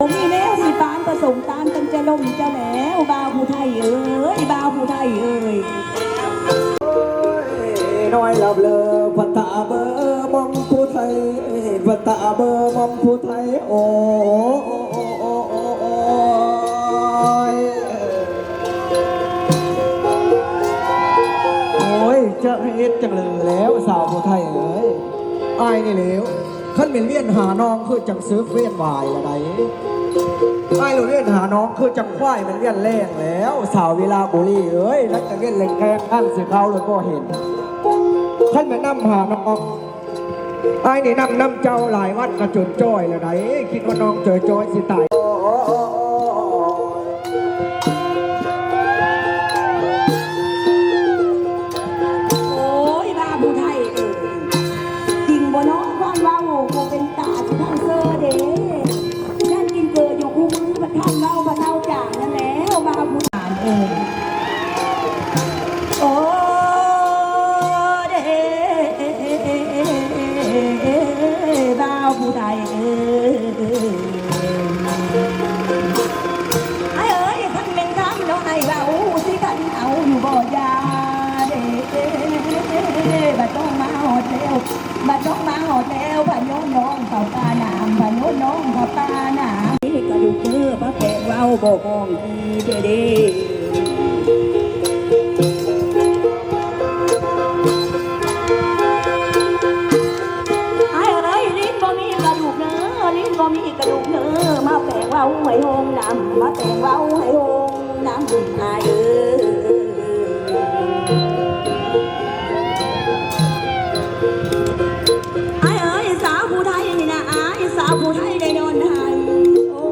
ผมมีแนวมีปานผสมตานกันจะลมจะแหลวบาวผู้ไทยเอ้ยบาวผู้ไทยเอ้ยน้อยลับเลอพัตตาเบอร์มองผู้ไทยพัตตาเบอร์มองผู้ไทยโอ้จะเฮ็ดจังเลยแล้วสาวผู้ไทยเอ้ยอายนี่แล้วขั้นเป็นเวียนหานองคือจังซื้อเวียนวายอะไร ไอ้เราเวียนหาน้องคือจังควายมันเวียนแรงแล้ว สาวเวลาบุรีเอ้ยนักจะเวียนเล่งแกงข้างเสือเขาเลยก็เห็นท่านมานำหาน้องไอ้นี่นำนำเจ้าหลายวัดกระจุนจ้อยเลยไหนคิดว่าน้องเจอจ้อยสิตาย โอ้เด้บ้าผู้ไทยเอ้ยไอ้เอ้ยคันเป็นคำน้องไอ้เบาสิกันเอาอยู่บ่ยาเด้บัดต้องมาหอดแล้วบัดต้องมาหอดแล้วพะโนน้องเข้าตาหนามพะโนน้องเข้าตาหนามกระดูกเนื้อพระแปะเว้าบ่มองอีเด้เด้ไมีกระดูกเนื้อมาแปะเว้าให้หงนำมาแปะเว้าให้หงนำไอ้เอ้ยไอ้เอ้ยสาวผู้ไทยนี่นะไอ้สาวผู้ไทยได้นอนหันโอ้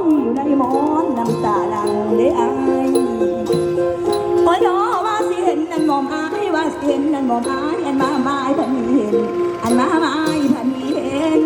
ยอยู่ในหมอนน้ำตาหลังเด้ไอ้โอ้ยน้อว่าสิเห็นนั่นมอมอายว่าสิเห็นนั่นมอมอายอันมาไม้พันมีเห็นอันมาไม้พันมีเห็น